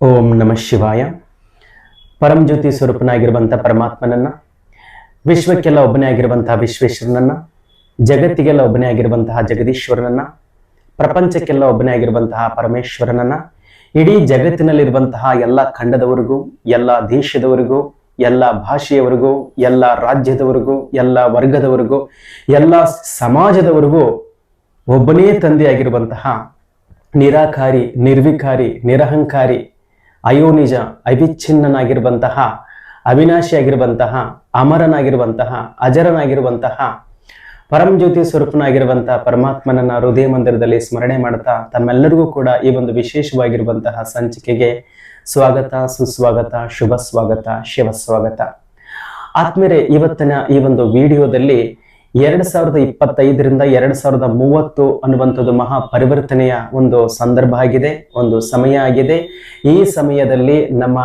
ಓಂ ನಮಃ ಶಿವಾಯ. ಪರಂಜ್ಯೋತಿ ಸ್ವರೂಪನಾಗಿರುವಂಥ ಪರಮಾತ್ಮನನ್ನ ವಿಶ್ವಕ್ಕೆಲ್ಲ ಒಬ್ಬನೇ ಆಗಿರುವಂತಹ ವಿಶ್ವೇಶ್ವರನನ್ನ ಜಗತ್ತಿಗೆಲ್ಲ ಒಬ್ಬನೇ ಆಗಿರುವಂತಹ ಜಗದೀಶ್ವರನನ್ನ ಪ್ರಪಂಚಕ್ಕೆಲ್ಲ ಒಬ್ಬನೇ ಆಗಿರುವಂತಹ ಪರಮೇಶ್ವರನನ್ನ, ಇಡೀ ಜಗತ್ತಿನಲ್ಲಿರುವಂತಹ ಎಲ್ಲ ಖಂಡದವರಿಗೂ, ಎಲ್ಲ ದೇಶದವರಿಗೂ, ಎಲ್ಲ ಭಾಷೆಯವರಿಗೂ, ಎಲ್ಲ ರಾಜ್ಯದವರಿಗೂ, ಎಲ್ಲ ವರ್ಗದವರಿಗೂ, ಎಲ್ಲ ಸಮಾಜದವರಿಗೂ ಒಬ್ಬನೇ ತಂದೆಯಾಗಿರುವಂತಹ ನಿರಾಕಾರಿ, ನಿರ್ವಿಕಾರಿ, ನಿರಹಂಕಾರಿ ಅಯೋನಿಜ ಅವಿಚ್ಛಿನ್ನನಾಗಿರುವಂತಹ ಅವಿನಾಶಿಯಾಗಿರುವಂತಹ, ಅಮರನಾಗಿರುವಂತಹ, ಅಜರನಾಗಿರುವಂತಹ ಪರಂಜ್ಯೋತಿ ಸ್ವರೂಪನಾಗಿರುವಂತಹ ಪರಮಾತ್ಮನನ್ನ ಹೃದಯ ಮಂದಿರದಲ್ಲಿ ಸ್ಮರಣೆ ಮಾಡ್ತಾ ತಮ್ಮೆಲ್ಲರಿಗೂ ಕೂಡ ಈ ಒಂದು ವಿಶೇಷವಾಗಿರುವಂತಹ ಸಂಚಿಕೆಗೆ ಸ್ವಾಗತ, ಸುಸ್ವಾಗತ ಶುಭ ಸ್ವಾಗತ ಶಿವ ಸ್ವಾಗತ ಆತ್ಮೀಯರೇ, ಇವತ್ತಿನ ಈ ಒಂದು ವಿಡಿಯೋದಲ್ಲಿ ಎರಡ್ ಸಾವಿರದ ಇಪ್ಪತ್ತೈದರಿಂದ ಎರಡ್ ಸಾವಿರದ ಮೂವತ್ತು ಅನ್ನುವಂಥದ್ದು ಮಹಾ ಪರಿವರ್ತನೆಯ ಒಂದು ಸಂದರ್ಭ ಆಗಿದೆ, ಒಂದು ಸಮಯ ಆಗಿದೆ. ಈ ಸಮಯದಲ್ಲಿ ನಮ್ಮ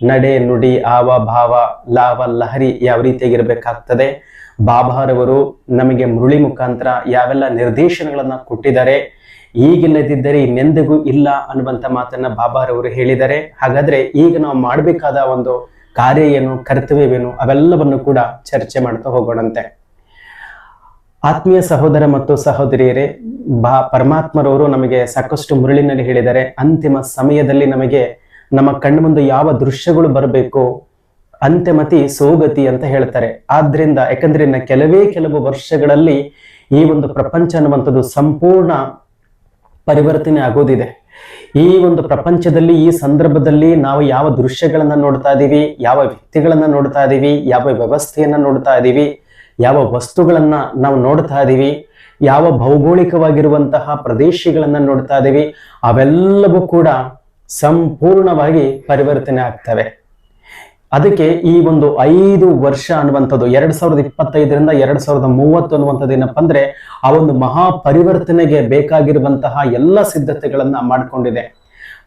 ನಡೆ, ನುಡಿ, ಆವ, ಭಾವ, ಲಾವ, ಲಹರಿ ಯಾವ ರೀತಿಯಾಗಿರ್ಬೇಕಾಗ್ತದೆ? ಬಾಬಾರವರು ನಮಗೆ ಮುರುಳಿ ಮುಖಾಂತರ ಯಾವೆಲ್ಲ ನಿರ್ದೇಶನಗಳನ್ನ ಕೊಟ್ಟಿದ್ದಾರೆ? ಈಗಿಲ್ಲದಿದ್ದರೆ ಇನ್ನೆಂದಿಗೂ ಇಲ್ಲ ಅನ್ನುವಂಥ ಮಾತನ್ನ ಬಾಬಾರವರು ಹೇಳಿದ್ದಾರೆ. ಹಾಗಾದ್ರೆ ಈಗ ನಾವು ಮಾಡಬೇಕಾದ ಒಂದು ಕಾರ್ಯ ಏನು, ಕರ್ತವ್ಯವೇನು, ಅವೆಲ್ಲವನ್ನು ಕೂಡ ಚರ್ಚೆ ಮಾಡ್ತಾ ಹೋಗೋಣಂತೆ. ಆತ್ಮೀಯ ಸಹೋದರ ಮತ್ತು ಸಹೋದರಿಯರೇ, ಬಾ ಪರಮಾತ್ಮರವರು ನಮಗೆ ಸಾಕಷ್ಟು ಮುರುಳಿನಲ್ಲಿ ಹೇಳಿದ್ದಾರೆ ಅಂತಿಮ ಸಮಯದಲ್ಲಿ ನಮಗೆ ನಮ್ಮ ಕಣ್ಣು ಮುಂದೆ ಯಾವ ದೃಶ್ಯಗಳು ಬರಬೇಕು ಅಂತ್ಯಮತಿ ಸೋಗತಿ ಅಂತ ಹೇಳ್ತಾರೆ. ಆದ್ರಿಂದ ಯಾಕಂದ್ರೆ ಇನ್ನ ಕೆಲವೇ ಕೆಲವು ವರ್ಷಗಳಲ್ಲಿ ಈ ಒಂದು ಪ್ರಪಂಚ ಅನ್ನುವಂಥದ್ದು ಸಂಪೂರ್ಣ ಪರಿವರ್ತನೆ ಆಗೋದಿದೆ. ಈ ಒಂದು ಪ್ರಪಂಚದಲ್ಲಿ, ಈ ಸಂದರ್ಭದಲ್ಲಿ ನಾವು ಯಾವ ದೃಶ್ಯಗಳನ್ನ ನೋಡ್ತಾ ಇದ್ದೀವಿ ಯಾವ ವ್ಯಕ್ತಿಗಳನ್ನ ನೋಡ್ತಾ ಇದ್ದೀವಿ ಯಾವ ವ್ಯವಸ್ಥೆಯನ್ನ ನೋಡ್ತಾ ಇದೀವಿ ಯಾವ ವಸ್ತುಗಳನ್ನ ನಾವು ನೋಡ್ತಾ ಇದೀವಿ, ಯಾವ ಭೌಗೋಳಿಕವಾಗಿರುವಂತಹ ಪ್ರದೇಶಗಳನ್ನ ನೋಡ್ತಾ ಇದೀವಿ, ಅವೆಲ್ಲವೂ ಕೂಡ ಸಂಪೂರ್ಣವಾಗಿ ಪರಿವರ್ತನೆ ಆಗ್ತವೆ. ಅದಕ್ಕೆ ಈ ಒಂದು ಐದು ವರ್ಷ ಅನ್ನುವಂಥದ್ದು, ಎರಡ್ ಸಾವಿರದ ಇಪ್ಪತ್ತೈದರಿಂದ ಎರಡ್ ಸಾವಿರದ ಮೂವತ್ತು ಅನ್ನುವಂಥದ್ದು ಏನಪ್ಪ ಅಂದ್ರೆ, ಆ ಒಂದು ಮಹಾ ಪರಿವರ್ತನೆಗೆ ಬೇಕಾಗಿರುವಂತಹ ಎಲ್ಲ ಸಿದ್ಧತೆಗಳನ್ನ ಮಾಡಿಕೊಂಡಿದೆ.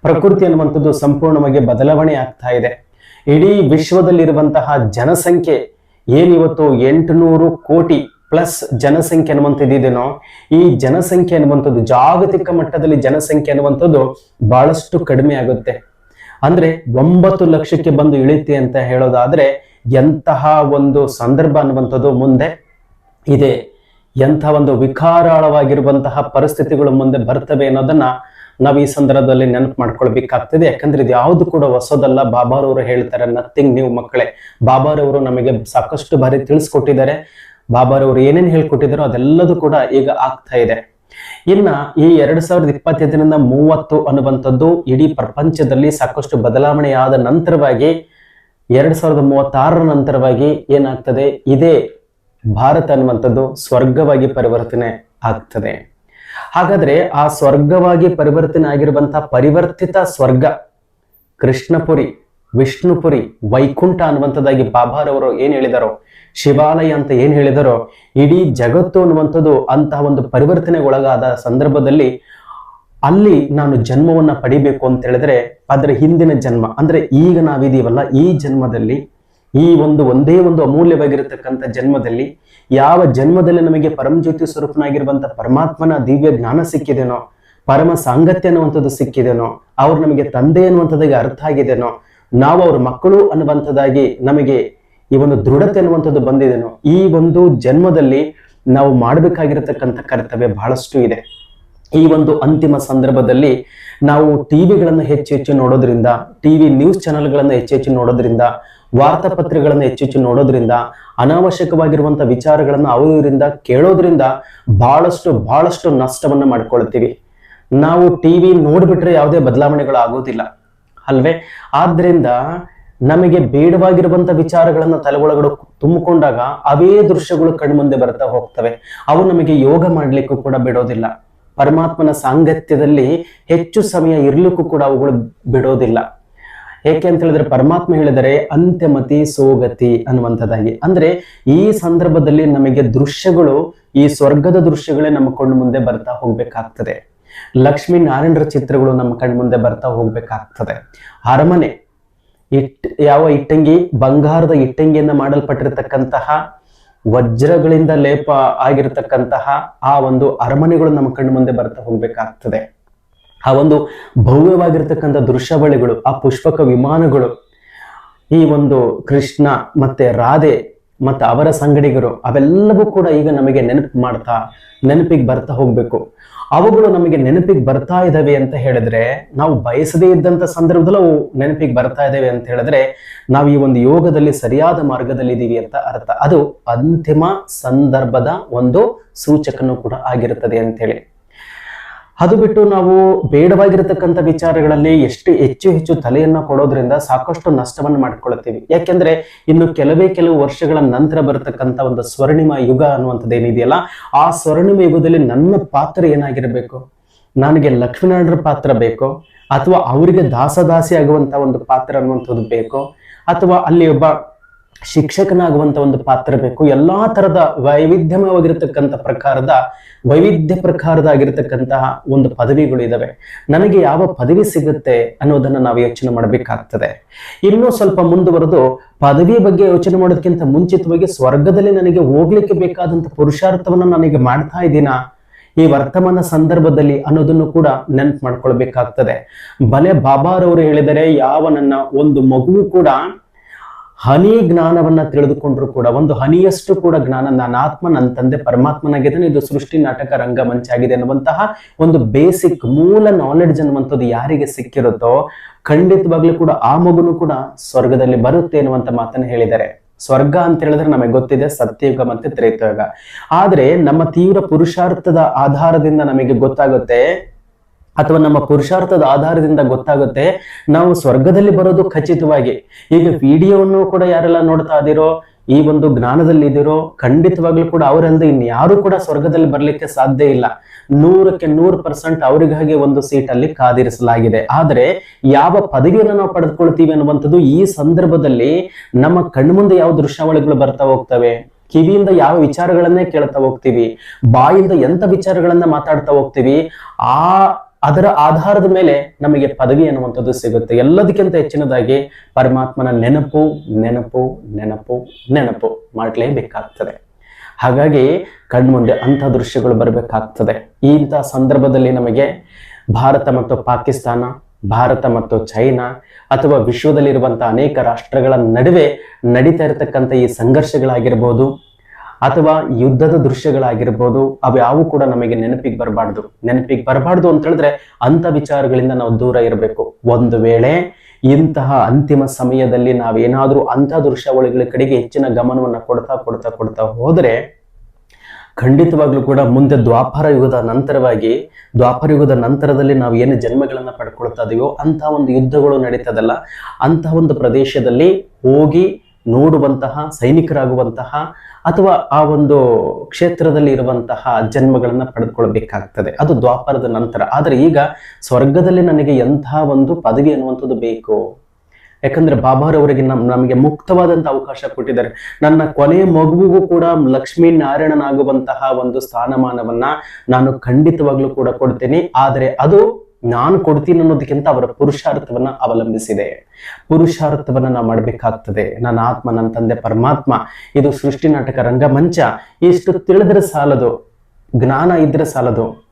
ಪ್ರಕೃತಿ ಅನ್ನುವಂಥದ್ದು ಸಂಪೂರ್ಣವಾಗಿ ಬದಲಾವಣೆ ಆಗ್ತಾ ಇದೆ. ಇಡೀ ವಿಶ್ವದಲ್ಲಿರುವಂತಹ ಜನಸಂಖ್ಯೆ ಏನಿವತ್ತು ಎಂಟುನೂರು ಕೋಟಿ ಪ್ಲಸ್ ಜನಸಂಖ್ಯೆ ಅನ್ನುವಂಥದ್ದು ಈ ಜನಸಂಖ್ಯೆ ಅನ್ನುವಂಥದ್ದು, ಜಾಗತಿಕ ಮಟ್ಟದಲ್ಲಿ ಜನಸಂಖ್ಯೆ ಅನ್ನುವಂಥದ್ದು ಬಹಳಷ್ಟು ಕಡಿಮೆ ಆಗುತ್ತೆ. ಅಂದ್ರೆ ಒಂಬತ್ತು ಲಕ್ಷಕ್ಕೆ ಬಂದು ಇಳಿತಿ ಅಂತ ಹೇಳೋದಾದ್ರೆ ಎಂತಹ ಒಂದು ಸಂದರ್ಭ ಅನ್ನುವಂಥದ್ದು ಮುಂದೆ ಇದೆ. ಎಂಥ ಒಂದು ವಿಕಾರಾಳವಾಗಿರುವಂತಹ ಪರಿಸ್ಥಿತಿಗಳು ಮುಂದೆ ಬರ್ತವೆ ಅನ್ನೋದನ್ನ ನಾವು ಈ ಸಂದರ್ಭದಲ್ಲಿ ನೆನಪು ಮಾಡ್ಕೊಳ್ಬೇಕಾಗ್ತದೆ. ಯಾಕಂದ್ರೆ ಇದು ಯಾವುದು ಕೂಡ ಹೊಸದಲ್ಲ. ಬಾಬಾರವರು ಹೇಳ್ತಾರೆ ನಥಿಂಗ್ ನೀವು ಮಕ್ಕಳೇ. ಬಾಬಾರವರು ನಮಗೆ ಸಾಕಷ್ಟು ಬಾರಿ ತಿಳಿಸ್ಕೊಟ್ಟಿದ್ದಾರೆ. ಬಾಬಾರವರು ಏನೇನು ಹೇಳ್ಕೊಟ್ಟಿದ್ದಾರೋ ಅದೆಲ್ಲದೂ ಕೂಡ ಈಗ ಆಗ್ತಾ ಇದೆ. ಇನ್ನ ಈ ಎರಡ್ ಸಾವಿರದ ಇಪ್ಪತ್ತೈದರಿಂದ ಮೂವತ್ತು ಅನ್ನುವಂಥದ್ದು ಇಡೀ ಪ್ರಪಂಚದಲ್ಲಿ ಸಾಕಷ್ಟು ಬದಲಾವಣೆಯಾದ ನಂತರವಾಗಿ, ಎರಡ್ ಸಾವಿರದ ಮೂವತ್ತಾರರ ನಂತರವಾಗಿ ಏನಾಗ್ತದೆ? ಇದೇ ಭಾರತ ಅನ್ನುವಂಥದ್ದು ಸ್ವರ್ಗವಾಗಿ ಪರಿವರ್ತನೆ ಆಗ್ತದೆ. ಹಾಗಾದ್ರೆ ಆ ಸ್ವರ್ಗವಾಗಿ ಪರಿವರ್ತನೆ ಆಗಿರುವಂತಹ ಪರಿವರ್ತಿತ ಸ್ವರ್ಗ, ಕೃಷ್ಣಪುರಿ, ವಿಷ್ಣುಪುರಿ, ವೈಕುಂಠ ಅನ್ನುವಂಥದ್ದಾಗಿ ಬಾಬಾರವರು ಏನ್ ಹೇಳಿದಾರೋ, ಶಿವಾಲಯ ಅಂತ ಏನ್ ಹೇಳಿದಾರೋ, ಇಡೀ ಜಗತ್ತು ಅನ್ನುವಂಥದ್ದು ಅಂತಹ ಒಂದು ಪರಿವರ್ತನೆಗೊಳಗಾದ ಸಂದರ್ಭದಲ್ಲಿ ಅಲ್ಲಿ ನಾನು ಜನ್ಮವನ್ನ ಪಡಿಬೇಕು ಅಂತ ಹೇಳಿದ್ರೆ, ಅದರ ಹಿಂದಿನ ಜನ್ಮ, ಅಂದ್ರೆ ಈಗ ನಾವಿದೀವಲ್ಲ, ಈ ಜನ್ಮದಲ್ಲಿ ಈ ಒಂದು ಒಂದೇ ಒಂದು ಅಮೂಲ್ಯವಾಗಿರತಕ್ಕಂಥ ಜನ್ಮದಲ್ಲಿ ಯಾವ ಜನ್ಮದಲ್ಲಿ ನಮಗೆ ಪರಮಜ್ಯೋತಿ ಸ್ವರೂಪನಾಗಿರುವಂತ ಪರಮಾತ್ಮನ ದಿವ್ಯ ಜ್ಞಾನ ಸಿಕ್ಕಿದೆನೋ, ಪರಮ ಸಾಂಗತ್ಯ ಅನ್ನುವಂಥದ್ದು ಸಿಕ್ಕಿದೆನೋ, ಅವ್ರು ನಮಗೆ ತಂದೆ ಅನ್ನುವಂಥದ್ದಾಗಿ ಅರ್ಥ ಆಗಿದೆನೋ, ನಾವು ಅವ್ರ ಮಕ್ಕಳು ಅನ್ನುವಂಥದ್ದಾಗಿ ನಮಗೆ ಈ ಒಂದು ದೃಢತೆ ಅನ್ನುವಂಥದ್ದು ಬಂದಿದೆನೋ, ಈ ಒಂದು ಜನ್ಮದಲ್ಲಿ ನಾವು ಮಾಡಬೇಕಾಗಿರತಕ್ಕಂಥ ಕರ್ತವ್ಯ ಬಹಳಷ್ಟು ಇದೆ. ಈ ಒಂದು ಅಂತಿಮ ಸಂದರ್ಭದಲ್ಲಿ ನಾವು ಟಿವಿಗಳನ್ನು ಹೆಚ್ಚು ಹೆಚ್ಚು ನೋಡೋದ್ರಿಂದ, ಟಿವಿ ನ್ಯೂಸ್ ಚಾನೆಲ್ಗಳನ್ನು ಹೆಚ್ಚು ಹೆಚ್ಚು ನೋಡೋದ್ರಿಂದ ವಾರ್ತಾಪತ್ರಿಕೆಗಳನ್ನು ಹೆಚ್ಚು ಹೆಚ್ಚು ನೋಡೋದ್ರಿಂದ ಅನಾವಶ್ಯಕವಾಗಿರುವಂತಹ ವಿಚಾರಗಳನ್ನು ಅವರಿಂದ ಕೇಳೋದ್ರಿಂದ ಬಹಳಷ್ಟು ಬಹಳಷ್ಟು ನಷ್ಟವನ್ನ ಮಾಡ್ಕೊಳ್ತೀವಿ. ನಾವು ಟಿವಿ ನೋಡ್ಬಿಟ್ರೆ ಯಾವುದೇ ಬದಲಾವಣೆಗಳು ಆಗೋದಿಲ್ಲ. ಅಲ್ವೇ? ಆದ್ರಿಂದ ನಮಗೆ ಬೇಡವಾಗಿರುವಂತ ವಿಚಾರಗಳನ್ನ ಒಳಗಡೆ ತುಂಬಿಕೊಂಡಾಗ ಅವೇ ದೃಶ್ಯಗಳು ಕಣ್ಮುಂದೆ ಬರ್ತಾ ಹೋಗ್ತವೆ. ಅವು ನಮಗೆ ಯೋಗ ಮಾಡ್ಲಿಕ್ಕೂ ಕೂಡ ಬಿಡೋದಿಲ್ಲ. ಪರಮಾತ್ಮನ ಸಾಂಗತ್ಯದಲ್ಲಿ ಹೆಚ್ಚು ಸಮಯ ಇರ್ಲಿಕ್ಕೂ ಕೂಡ ಅವುಗಳು ಬಿಡೋದಿಲ್ಲ. ಏಕೆ ಅಂತ ಹೇಳಿದ್ರೆ ಪರಮಾತ್ಮ ಹೇಳಿದರೆ ಅಂತ್ಯಮತಿ ಸೋಗತಿ ಅನ್ನುವಂಥದ್ದಾಗಿ. ಅಂದ್ರೆ ಈ ಸಂದರ್ಭದಲ್ಲಿ ನಮಗೆ ದೃಶ್ಯಗಳು, ಈ ಸ್ವರ್ಗದ ದೃಶ್ಯಗಳೇ ನಮ್ಮ ಕಣ್ಣು ಮುಂದೆ ಬರ್ತಾ ಹೋಗ್ಬೇಕಾಗ್ತದೆ. ಲಕ್ಷ್ಮೀ ನಾರಾಯಣರ ಚಿತ್ರಗಳು ನಮ್ಮ ಕಣ್ಣು ಮುಂದೆ ಬರ್ತಾ ಹೋಗ್ಬೇಕಾಗ್ತದೆ. ಅರಮನೆ, ಇಟ್, ಯಾವ ಇಟ್ಟಂಗಿ, ಬಂಗಾರದ ಇಟ್ಟಂಗಿಯಿಂದ ಮಾಡಲ್ಪಟ್ಟಿರ್ತಕ್ಕಂತಹ, ವಜ್ರಗಳಿಂದ ಲೇಪ ಆಗಿರತಕ್ಕಂತಹ ಆ ಒಂದು ಅರಮನೆಗಳು ನಮ್ಮ ಕಣ್ಣು ಮುಂದೆ ಬರ್ತಾ ಹೋಗ್ಬೇಕಾಗ್ತದೆ. ಆ ಒಂದು ಭವ್ಯವಾಗಿರ್ತಕ್ಕಂಥ ದೃಶ್ಯಾವಳಿಗಳು, ಆ ಪುಷ್ಪಕ ವಿಮಾನಗಳು, ಈ ಒಂದು ಕೃಷ್ಣ ಮತ್ತೆ ರಾಧೆ ಮತ್ತು ಅವರ ಸಂಗಡಿಗರು ಅವೆಲ್ಲವೂ ಕೂಡ ಈಗ ನಮಗೆ ನೆನಪು ಮಾಡ್ತಾ, ನೆನಪಿಗೆ ಬರ್ತಾ ಹೋಗ್ಬೇಕು. ಅವುಗಳು ನಮಗೆ ನೆನಪಿಗೆ ಬರ್ತಾ ಇದ್ದಾವೆ ಅಂತ ಹೇಳಿದ್ರೆ, ನಾವು ಬಯಸದೇ ಇದ್ದಂಥ ಸಂದರ್ಭದಲ್ಲೂ ಅವು ನೆನಪಿಗೆ ಬರ್ತಾ ಇದ್ದಾವೆ ಅಂತ ಹೇಳಿದ್ರೆ, ನಾವು ಈ ಒಂದು ಯೋಗದಲ್ಲಿ ಸರಿಯಾದ ಮಾರ್ಗದಲ್ಲಿ ಇದ್ದೀವಿ ಅಂತ ಅರ್ಥ. ಅದು ಅಂತಿಮ ಸಂದರ್ಭದ ಒಂದು ಸೂಚಕನೂ ಕೂಡ ಆಗಿರುತ್ತದೆ ಅಂತೇಳಿ. ಅದು ಬಿಟ್ಟು ನಾವು ಬೇಡವಾಗಿರತಕ್ಕಂಥ ವಿಚಾರಗಳಲ್ಲಿ ಎಷ್ಟು ಹೆಚ್ಚು ಹೆಚ್ಚು ತಲೆಯನ್ನು ಕೊಡೋದ್ರಿಂದ ಸಾಕಷ್ಟು ನಷ್ಟವನ್ನು ಮಾಡಿಕೊಳ್ಳುತ್ತೀವಿ ಯಾಕೆಂದ್ರೆ ಇನ್ನು ಕೆಲವೇ ಕೆಲವು ವರ್ಷಗಳ ನಂತರ ಬರತಕ್ಕಂಥ ಒಂದು ಸ್ವರ್ಣಿಮ ಯುಗ ಅನ್ನುವಂಥದ್ದು ಏನಿದೆಯಲ್ಲ, ಆ ಸ್ವರ್ಣಿಮ ಯುಗದಲ್ಲಿ ನನ್ನ ಪಾತ್ರ ಏನಾಗಿರಬೇಕು? ನನಗೆ ಲಕ್ಷ್ಮೀನಾರಾಯಣರ ಪಾತ್ರ ಬೇಕೋ? ಅಥವಾ ಅವರಿಗೆ ದಾಸದಾಸಿ ಆಗುವಂತ ಒಂದು ಪಾತ್ರ ಅನ್ನುವಂಥದ್ದು ಬೇಕೋ? ಅಥವಾ ಅಲ್ಲಿ ಒಬ್ಬ ಶಿಕ್ಷಕನಾಗುವಂತ ಒಂದು ಪಾತ್ರ ಬೇಕು. ಎಲ್ಲಾ ತರದ ವೈವಿಧ್ಯಮಯವಾಗಿರತಕ್ಕಂಥ ಪ್ರಕಾರದ, ವೈವಿಧ್ಯ ಪ್ರಕಾರದ ಆಗಿರತಕ್ಕಂತಹ ಒಂದು ಪದವಿಗಳು ಇದಾವೆ. ನನಗೆ ಯಾವ ಪದವಿ ಸಿಗುತ್ತೆ ಅನ್ನೋದನ್ನ ನಾವು ಯೋಚನೆ ಮಾಡಬೇಕಾಗ್ತದೆ. ಇನ್ನೂ ಸ್ವಲ್ಪ ಮುಂದುವರೆದು ಪದವಿ ಬಗ್ಗೆ ಯೋಚನೆ ಮಾಡೋದಕ್ಕಿಂತ ಮುಂಚಿತವಾಗಿ ಸ್ವರ್ಗದಲ್ಲಿ ನನಗೆ ಹೋಗ್ಲಿಕ್ಕೆ ಬೇಕಾದಂತ ಪುರುಷಾರ್ಥವನ್ನ ನನಗೆ ಮಾಡ್ತಾ ಇದ್ದೀನಾ? ಈ ವರ್ತಮಾನ ಸಂದರ್ಭದಲ್ಲಿ ಅನ್ನೋದನ್ನು ಕೂಡ ನೆನ್ಪು ಮಾಡ್ಕೊಳ್ಬೇಕಾಗ್ತದೆ. ಬಲೆ ಬಾಬಾರವರು ಹೇಳಿದರೆ, ಯಾವ ನನ್ನ ಒಂದು ಮಗುವು ಕೂಡ ಹನಿ ಜ್ಞಾನವನ್ನ ತಿಳಿದುಕೊಂಡ್ರು ಕೂಡ, ಒಂದು ಹನಿಯಷ್ಟು ಕೂಡ ಜ್ಞಾನ ನನ್ನ ಆತ್ಮ, ನನ್ನ ತಂದೆ ಪರಮಾತ್ಮನಾಗಿದ್ದಾನೆ, ಇದು ಸೃಷ್ಟಿ, ನಾಟಕ ರಂಗಮಂಚ ಆಗಿದೆ ಅನ್ನುವಂತಹ ಒಂದು ಬೇಸಿಕ್ ಮೂಲ ನಾಲೆಡ್ಜ್ ಅನ್ನುವಂಥದ್ದು ಯಾರಿಗೆ ಸಿಕ್ಕಿರುತ್ತೋ, ಖಂಡಿತವಾಗ್ಲೂ ಕೂಡ ಆ ಮಗುನು ಕೂಡ ಸ್ವರ್ಗದಲ್ಲಿ ಬರುತ್ತೆ ಅನ್ನುವಂತ ಮಾತನ್ನ ಹೇಳಿದ್ದಾರೆ. ಸ್ವರ್ಗ ಅಂತ ಹೇಳಿದ್ರೆ ನಮಗೆ ಗೊತ್ತಿದೆ, ಸತ್ಯಯುಗ ಮತ್ತೆ ತ್ರೇತಯುಗ. ಆದ್ರೆ ನಮ್ಮ ತೀವ್ರ ಪುರುಷಾರ್ಥದ ಆಧಾರದಿಂದ ನಮಗೆ ಗೊತ್ತಾಗುತ್ತೆ ಅಥವಾ ನಮ್ಮ ಪುರುಷಾರ್ಥದ ಆಧಾರದಿಂದ ಗೊತ್ತಾಗುತ್ತೆ, ನಾವು ಸ್ವರ್ಗದಲ್ಲಿ ಬರೋದು ಖಚಿತವಾಗಿ. ಈಗ ವಿಡಿಯೋವನ್ನು ಕೂಡ ಯಾರೆಲ್ಲ ನೋಡ್ತಾ ಇದಿರೋ ಈ ಒಂದು ಜ್ಞಾನದಲ್ಲಿ ಇದಿರೋ ಖಂಡಿತವಾಗ್ಲೂ ಕೂಡ ಅವರಂದು ಇನ್ಯಾರು ಕೂಡ ಸ್ವರ್ಗದಲ್ಲಿ ಬರ್ಲಿಕ್ಕೆ ಸಾಧ್ಯ ಇಲ್ಲ. ನೂರಕ್ಕೆ ನೂರು ಪರ್ಸೆಂಟ್ ಅವರಿಗಾಗಿ ಒಂದು ಸೀಟ್ ಅಲ್ಲಿ ಕಾದಿರಿಸಲಾಗಿದೆ. ಆದ್ರೆ ಯಾವ ಪದವಿಯನ್ನು ನಾವು ಪಡೆದುಕೊಳ್ತೀವಿ ಅನ್ನುವಂಥದ್ದು ಈ ಸಂದರ್ಭದಲ್ಲಿ ನಮ್ಮ ಕಣ್ಮುಂದೆ ಯಾವ ದೃಶ್ಯಾವಳಿಗಳು ಬರ್ತಾ ಹೋಗ್ತವೆ? ಕಿವಿಯಿಂದ ಯಾವ ವಿಚಾರಗಳನ್ನೇ ಕೇಳ್ತಾ ಹೋಗ್ತೀವಿ? ಬಾಯಿಂದ ಎಂತ ವಿಚಾರಗಳನ್ನ ಮಾತಾಡ್ತಾ ಹೋಗ್ತೀವಿ? ಆ ಅದರ ಆಧಾರದ ಮೇಲೆ ನಮಗೆ ಪದವಿ ಅನ್ನುವಂಥದ್ದು ಸಿಗುತ್ತೆ. ಎಲ್ಲದಕ್ಕಿಂತ ಹೆಚ್ಚಿನದಾಗಿ ಪರಮಾತ್ಮನ ನೆನಪು ನೆನಪು ನೆನಪು ನೆನಪು ಮಾಡಲೇಬೇಕಾಗ್ತದೆ. ಹಾಗಾಗಿ ಕಣ್ಮುಂದೆ ಅಂಥ ದೃಶ್ಯಗಳು ಬರಬೇಕಾಗ್ತದೆ. ಇಂಥ ಸಂದರ್ಭದಲ್ಲಿ ನಮಗೆ ಭಾರತ ಮತ್ತು ಪಾಕಿಸ್ತಾನ, ಭಾರತ ಮತ್ತು ಚೈನಾ ಅಥವಾ ವಿಶ್ವದಲ್ಲಿರುವಂತಹ ಅನೇಕ ರಾಷ್ಟ್ರಗಳ ನಡುವೆ ನಡೀತಾ ಇರತಕ್ಕಂಥ ಈ ಸಂಘರ್ಷಗಳಾಗಿರ್ಬೋದು ಅಥವಾ ಯುದ್ಧದ ದೃಶ್ಯಗಳಾಗಿರ್ಬೋದು, ಅವು ಕೂಡ ನಮಗೆ ನೆನಪಿಗೆ ಬರಬಾರ್ದು. ನೆನಪಿಗೆ ಬರಬಾರ್ದು ಅಂತ ಹೇಳಿದ್ರೆ ಅಂಥ ವಿಚಾರಗಳಿಂದ ನಾವು ದೂರ ಇರಬೇಕು. ಒಂದು ವೇಳೆ ಇಂತಹ ಅಂತಿಮ ಸಮಯದಲ್ಲಿ ನಾವೇನಾದರೂ ಅಂಥ ದೃಶ್ಯಾವಳಿಗಳ ಕಡೆಗೆ ಹೆಚ್ಚಿನ ಗಮನವನ್ನು ಕೊಡ್ತಾ ಕೊಡ್ತಾ ಕೊಡ್ತಾ ಹೋದರೆ ಖಂಡಿತವಾಗ್ಲೂ ಕೂಡ ಮುಂದೆ ದ್ವಾಪರ ಯುಗದ ನಂತರವಾಗಿ, ದ್ವಾಪರ ಯುಗದ ನಂತರದಲ್ಲಿ ನಾವು ಏನು ಜನ್ಮಗಳನ್ನು ಪಡ್ಕೊಳ್ತಾ ಇದೀವೋ ಅಂತಹ ಒಂದು ಯುದ್ಧಗಳು ನಡೀತದಲ್ಲ ಅಂತಹ ಒಂದು ಪ್ರದೇಶದಲ್ಲಿ ಹೋಗಿ ನೋಡುವಂತಹ, ಸೈನಿಕರಾಗುವಂತಹ ಅಥವಾ ಆ ಒಂದು ಕ್ಷೇತ್ರದಲ್ಲಿ ಇರುವಂತಹ ಜನ್ಮಗಳನ್ನು ಪಡೆದುಕೊಳ್ಬೇಕಾಗ್ತದೆ ಅದು ದ್ವಾಪರದ ನಂತರ. ಆದರೆ ಈಗ ಸ್ವರ್ಗದಲ್ಲಿ ನನಗೆ ಎಂತಹ ಒಂದು ಪದವಿ ಅನ್ನುವಂಥದ್ದು ಬೇಕು? ಯಾಕಂದ್ರೆ ಬಾಬಾರವರಿಗೆ ನಮ್, ನಮಗೆ ಮುಕ್ತವಾದಂತ ಅವಕಾಶ ಕೊಟ್ಟಿದ್ದಾರೆ. ನನ್ನ ಕೊನೆ ಮಗುವಿಗೂ ಕೂಡ ಲಕ್ಷ್ಮೀ ನಾರಾಯಣನಾಗುವಂತಹ ಒಂದು ಸ್ಥಾನಮಾನವನ್ನ ನಾನು ಖಂಡಿತವಾಗ್ಲೂ ಕೂಡ ಕೊಡ್ತೇನೆ. ಆದರೆ ಅದು ನಾನು ಕೊಡ್ತೀನಿ ಅನ್ನೋದಕ್ಕಿಂತ ಅವರ ಪುರುಷಾರ್ಥವನ್ನ ಅವಲಂಬಿಸಿದೆ. ಪುರುಷಾರ್ಥವನ್ನ ನಾವು ಮಾಡಬೇಕಾಗ್ತದೆ. ನನ್ನ ಆತ್ಮ, ನನ್ನ ತಂದೆ ಪರಮಾತ್ಮ, ಇದು ಸೃಷ್ಟಿ ನಾಟಕ ರಂಗಮಂಚ ಇಷ್ಟು ತಿಳಿದ್ರೆ ಸಾಲದು, ಜ್ಞಾನ ಇದ್ರೆ ಸಾಲದು.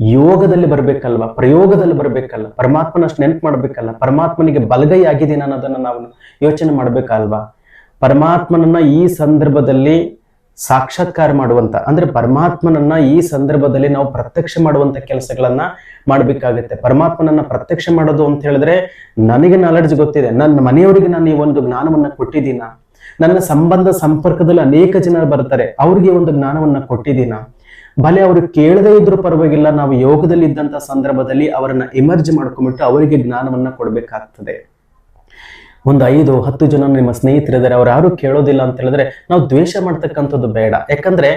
ಯೋಗದಲ್ಲಿ ಬರ್ಬೇಕಲ್ವ? ಪ್ರಯೋಗದಲ್ಲಿ ಬರ್ಬೇಕಲ್ಲ? ಪರಮಾತ್ಮನಷ್ಟು ನೆನ್ಪು ಮಾಡ್ಬೇಕಲ್ಲ? ಪರಮಾತ್ಮನಿಗೆ ಬಲಗೈ ಆಗಿದ್ದೀನಿ ಅನ್ನೋದನ್ನ ನಾವು ಯೋಚನೆ ಮಾಡ್ಬೇಕಲ್ವಾ? ಪರಮಾತ್ಮನನ್ನ ಈ ಸಂದರ್ಭದಲ್ಲಿ ಸಾಕ್ಷಾತ್ಕಾರ ಮಾಡುವಂತ, ಅಂದ್ರೆ ಪರಮಾತ್ಮನನ್ನ ಈ ಸಂದರ್ಭದಲ್ಲಿ ನಾವು ಪ್ರತ್ಯಕ್ಷ ಮಾಡುವಂತ ಕೆಲಸಗಳನ್ನ ಮಾಡ್ಬೇಕಾಗತ್ತೆ. ಪರಮಾತ್ಮನನ್ನ ಪ್ರತ್ಯಕ್ಷ ಮಾಡೋದು ಅಂತ ಹೇಳಿದ್ರೆ ನನಗೆ ನಾಲೆಡ್ಜ್ ಗೊತ್ತಿದೆ. ನನ್ನ ಮನೆಯವರಿಗೆ ನಾನು ಈ ಒಂದು ಜ್ಞಾನವನ್ನ ಕೊಟ್ಟಿದ್ದೀನ? ನನ್ನ ಸಂಬಂಧ ಸಂಪರ್ಕದಲ್ಲಿ ಅನೇಕ ಜನ ಬರ್ತಾರೆ. ಅವ್ರಿಗೆ ಒಂದು ಜ್ಞಾನವನ್ನ ಕೊಟ್ಟಿದ್ದೀನ? ಭಲೆ ಅವರು ಕೇಳದೇ ಇದ್ರೂ ಪರವಾಗಿಲ್ಲ, ನಾವು ಯೋಗದಲ್ಲಿ ಇದ್ದಂತ ಸಂದರ್ಭದಲ್ಲಿ ಅವರನ್ನ ಇಮರ್ಜ್ ಮಾಡ್ಕೊಂಡ್ಬಿಟ್ಟು ಅವರಿಗೆ ಜ್ಞಾನವನ್ನ ಕೊಡ್ಬೇಕಾಗ್ತದೆ. ಒಂದು ಐದು, ಹತ್ತು ಜನ ನಿಮ್ಮ ಸ್ನೇಹಿತರಿದ್ದಾರೆ, ಅವ್ರು ಯಾರು ಕೇಳೋದಿಲ್ಲ ಅಂತ ಹೇಳಿದ್ರೆ ನಾವು ದ್ವೇಷ ಮಾಡ್ತಕ್ಕಂಥದ್ದು ಬೇಡ. ಯಾಕಂದ್ರೆ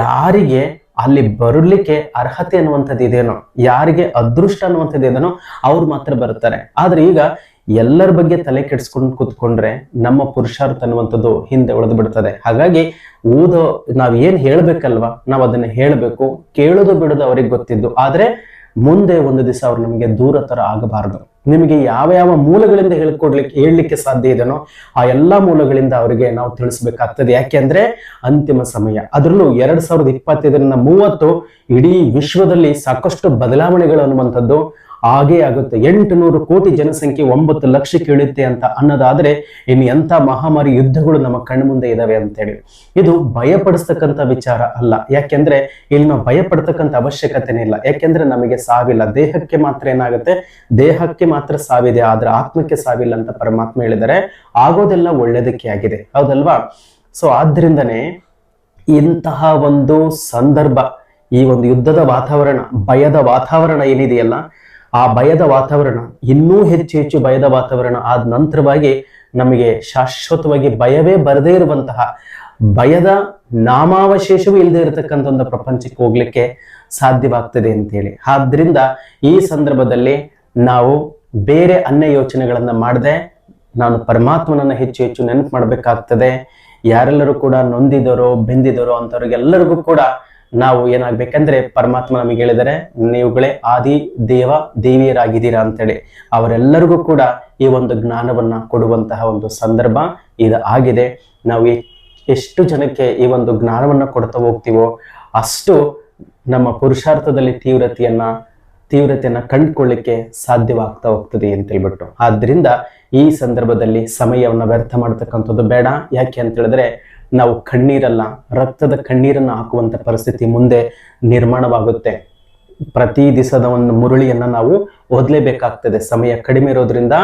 ಯಾರಿಗೆ ಅಲ್ಲಿ ಬರಲಿಕ್ಕೆ ಅರ್ಹತೆ ಅನ್ನುವಂಥದ್ದು ಇದೇನೋ ಯಾರಿಗೆ ಅದೃಷ್ಟ ಅನ್ನುವಂಥದ್ದು ಇದೇನೋ ಅವ್ರು ಮಾತ್ರ ಬರ್ತಾರೆ. ಆದ್ರೆ ಈಗ ಎಲ್ಲರ ಬಗ್ಗೆ ತಲೆ ಕೆಡಿಸ್ಕೊಂಡು ಕೂತ್ಕೊಂಡ್ರೆ ನಮ್ಮ ಪುರುಷಾರ್ಥ ಅನ್ನುವಂಥದ್ದು ಹಿಂದೆ ಉಳಿದು ಬಿಡ್ತದೆ ಹಾಗಾಗಿ ಓದೋ, ನಾವ್ ಏನ್ ಹೇಳ್ಬೇಕಲ್ವಾ, ನಾವ್ ಅದನ್ನ ಹೇಳ್ಬೇಕು, ಕೇಳೋದು ಬಿಡೋದು ಅವ್ರಿಗೆ ಗೊತ್ತಿದ್ದು. ಆದ್ರೆ ಮುಂದೆ ಒಂದು ದಿವಸ ಅವ್ರು ನಮಗೆ ದೂರ ತರ ಆಗಬಾರದು. ನಿಮಗೆ ಯಾವ ಯಾವ ಮೂಲಗಳಿಂದ ಹೇಳ್ಕೊಡ್ಲಿಕ್ಕೆ, ಹೇಳಲಿಕ್ಕೆ ಸಾಧ್ಯ ಇದೆನೋ ಆ ಎಲ್ಲಾ ಮೂಲಗಳಿಂದ ಅವರಿಗೆ ನಾವು ತಿಳಿಸ್ಬೇಕಾಗ್ತದೆ. ಯಾಕೆಂದ್ರೆ ಅಂತಿಮ ಸಮಯ. ಅದರಲ್ಲೂ ಎರಡ್ ಸಾವಿರದ ಇಪ್ಪತ್ತೈದರಿಂದ ಮೂವತ್ತು ಇಡೀ ವಿಶ್ವದಲ್ಲಿ ಸಾಕಷ್ಟು ಬದಲಾವಣೆಗಳು ಅನ್ನುವಂಥದ್ದು ಹಾಗೇ ಆಗುತ್ತೆ. ಎಂಟು ನೂರು ಕೋಟಿ ಜನಸಂಖ್ಯೆ ಒಂಬತ್ತು ಲಕ್ಷಕ್ಕೆ ಇಳಿಯುತ್ತೆ ಅಂತ ಅನ್ನೋದಾದ್ರೆ ಇನ್ನು ಎಂಥ ಮಹಾಮಾರಿ ಯುದ್ಧಗಳು ನಮ್ಮ ಕಣ್ಮುಂದೆ ಇದಾವೆ ಅಂತೇಳಿ. ಇದು ಭಯಪಡಿಸ್ತಕ್ಕಂಥ ವಿಚಾರ ಅಲ್ಲ. ಯಾಕೆಂದ್ರೆ ಇಲ್ಲಿ ನಾವು ಭಯಪಡ್ತಕ್ಕಂಥ ಅವಶ್ಯಕತೆನೇ ಇಲ್ಲ. ಯಾಕೆಂದ್ರೆ ನಮಗೆ ಸಾವಿಲ್ಲ. ದೇಹಕ್ಕೆ ಮಾತ್ರ ಏನಾಗುತ್ತೆ? ದೇಹಕ್ಕೆ ಮಾತ್ರ ಸಾವಿದೆ. ಆದ್ರೆ ಆತ್ಮಕ್ಕೆ ಸಾವಿಲ್ಲ ಅಂತ ಪರಮಾತ್ಮ ಹೇಳಿದರೆ ಆಗೋದೆಲ್ಲ ಒಳ್ಳೇದಕ್ಕೆ ಆಗಿದೆ. ಹೌದಲ್ವಾ? ಸೊ ಆದ್ರಿಂದನೇ ಇಂತಹ ಒಂದು ಸಂದರ್ಭ, ಈ ಒಂದು ಯುದ್ಧದ ವಾತಾವರಣ, ಭಯದ ವಾತಾವರಣ ಏನಿದೆಯಲ್ಲ ಆ ಭಯದ ವಾತಾವರಣ, ಇನ್ನೂ ಹೆಚ್ಚು ಹೆಚ್ಚು ಭಯದ ವಾತಾವರಣ ಆದ ನಂತರವಾಗಿ ನಮಗೆ ಶಾಶ್ವತವಾಗಿ ಭಯವೇ ಬರದೇ ಇರುವಂತಹ ಭಯದ ನಾಮಾವಶೇಷವೂ ಇಲ್ಲದೆ ಇರತಕ್ಕಂಥ ಒಂದು ಪ್ರಪಂಚಕ್ಕೆ ಹೋಗ್ಲಿಕ್ಕೆ ಸಾಧ್ಯವಾಗ್ತದೆ ಅಂತೇಳಿ. ಆದ್ರಿಂದ ಈ ಸಂದರ್ಭದಲ್ಲಿ ನಾವು ಬೇರೆ ಅನ್ಯ ಯೋಚನೆಗಳನ್ನ ಮಾಡದೆ ನಾನು ಪರಮಾತ್ಮನನ್ನ ಹೆಚ್ಚು ಹೆಚ್ಚು ನೆನಪು ಮಾಡಬೇಕಾಗ್ತದೆ. ಯಾರೆಲ್ಲರೂ ಕೂಡ ನೊಂದಿದರೋ, ಬೆಂದಿದರೋ ಅಂತವ್ರಿಗೆಲ್ಲರಿಗೂ ಕೂಡ ನಾವು ಏನಾಗ್ಬೇಕಂದ್ರೆ ಪರಮಾತ್ಮ ನಮಗೆ ಹೇಳಿದರೆ, ನೀವುಗಳೇ ಆದಿ ದೇವ ದೇವಿಯರಾಗಿದ್ದೀರಾ ಅಂತೇಳಿ. ಅವರೆಲ್ಲರಿಗೂ ಕೂಡ ಈ ಒಂದು ಜ್ಞಾನವನ್ನ ಕೊಡುವಂತಹ ಒಂದು ಸಂದರ್ಭ ಇದು ಆಗಿದೆ. ನಾವು ಎಷ್ಟು ಜನಕ್ಕೆ ಈ ಒಂದು ಜ್ಞಾನವನ್ನ ಕೊಡ್ತಾ ಹೋಗ್ತೀವೋ ಅಷ್ಟು ನಮ್ಮ ಪುರುಷಾರ್ಥದಲ್ಲಿ ತೀವ್ರತೆಯನ್ನ ತೀವ್ರತೆಯನ್ನ ಕಂಡುಕೊಳ್ಳಿಕ್ಕೆ ಸಾಧ್ಯವಾಗ್ತಾ ಹೋಗ್ತದೆ ಅಂತ ಹೇಳ್ಬಿಟ್ಟು. ಆದ್ರಿಂದ ಈ ಸಂದರ್ಭದಲ್ಲಿ ಸಮಯವನ್ನು ವ್ಯರ್ಥ ಮಾಡ್ತಕ್ಕಂಥದ್ದು ಬೇಡ. ಯಾಕೆ ಅಂತ ಹೇಳಿದ್ರೆ ನಾವು ಕಣ್ಣೀರಲ್ಲ ರಕ್ತದ ಕಣ್ಣೀರನ್ನು ಹಾಕುವಂಥ ಪರಿಸ್ಥಿತಿ ಮುಂದೆ ನಿರ್ಮಾಣವಾಗುತ್ತೆ. ಪ್ರತಿ ದಿವಸದ ಒಂದು ಮುರುಳಿಯನ್ನು ನಾವು ಓದಲೇಬೇಕಾಗ್ತದೆ. ಸಮಯ ಕಡಿಮೆ ಇರೋದ್ರಿಂದ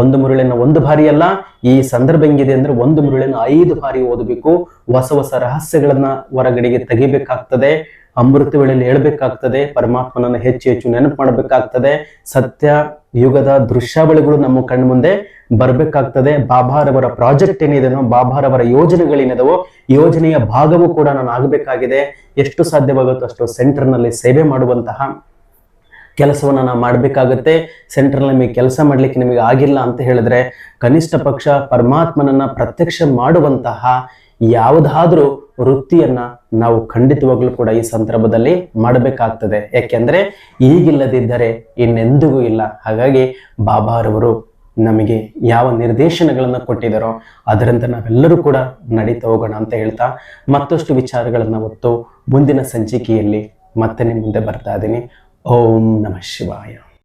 ಒಂದು ಮುರುಳಿನ ಒಂದು ಬಾರಿ ಅಲ್ಲ, ಈ ಸಂದರ್ಭ ಹೆಂಗಿದೆ ಅಂದ್ರೆ ಒಂದು ಮುರುಳಿನ ಐದು ಬಾರಿ ಓದಬೇಕು. ಹೊಸ ಹೊಸ ರಹಸ್ಯಗಳನ್ನ ಹೊರಗಡೆಗೆ ತೆಗಿಬೇಕಾಗ್ತದೆ. ಅಮೃತ ವೇಳೆಯಲ್ಲಿ ಹೇಳ್ಬೇಕಾಗ್ತದೆ, ಪರಮಾತ್ಮನನ್ನ ಹೆಚ್ಚು ಹೆಚ್ಚು ನೆನಪು ಮಾಡಬೇಕಾಗ್ತದೆ. ಸತ್ಯ ಯುಗದ ದೃಶ್ಯಾವಳಿಗಳು ನಮ್ಮ ಕಣ್ಣು ಮುಂದೆ ಬರ್ಬೇಕಾಗ್ತದೆ ಬಾಬಾರವರ ಪ್ರಾಜೆಕ್ಟ್ ಏನಿದೆನೋ ಬಾಬಾರವರ ಯೋಜನೆಗಳೇನಿದವೋ, ಯೋಜನೆಯ ಭಾಗವೂ ಕೂಡ ನಾನು ಆಗಬೇಕಾಗಿದೆ. ಎಷ್ಟು ಸಾಧ್ಯವಾಗುತ್ತೋ ಅಷ್ಟು ಸೆಂಟರ್ನಲ್ಲಿ ಸೇವೆ ಮಾಡುವಂತಹ ಕೆಲಸವನ್ನ ನಾವು ಮಾಡಬೇಕಾಗುತ್ತೆ. ಸೆಂಟ್ರಲ್ ನಿಮಗೆ ಕೆಲಸ ಮಾಡ್ಲಿಕ್ಕೆ ನಿಮಗೆ ಆಗಿಲ್ಲ ಅಂತ ಹೇಳಿದ್ರೆ ಕನಿಷ್ಠ ಪಕ್ಷ ಪರಮಾತ್ಮನನ್ನ ಪ್ರತ್ಯಕ್ಷ ಮಾಡುವಂತಹ ಯಾವುದಾದ್ರೂ ವೃತ್ತಿಯನ್ನ ನಾವು ಖಂಡಿತವಾಗ್ಲೂ ಕೂಡ ಈ ಸಂದರ್ಭದಲ್ಲಿ ಮಾಡಬೇಕಾಗ್ತದೆ. ಯಾಕೆಂದ್ರೆ ಈಗಿಲ್ಲದಿದ್ದರೆ ಇನ್ನೆಂದಿಗೂ ಇಲ್ಲ. ಹಾಗಾಗಿ ಬಾಬಾರವರು ನಮಗೆ ಯಾವ ನಿರ್ದೇಶನಗಳನ್ನು ಕೊಟ್ಟಿದ್ದಾರೋ ಅದರಂತೆ ನಾವೆಲ್ಲರೂ ಕೂಡ ನಡೀತಾ ಹೋಗೋಣ ಅಂತ ಹೇಳ್ತಾ ಮತ್ತಷ್ಟು ವಿಚಾರಗಳನ್ನು ಹೊತ್ತು ಮುಂದಿನ ಸಂಚಿಕೆಯಲ್ಲಿ ಮತ್ತೆ ನಿಮ್ಮ ಮುಂದೆ ಬರ್ತಾ ಇದ್ದೀನಿ. ಓಂ ನಮಃ ಶಿವಾಯ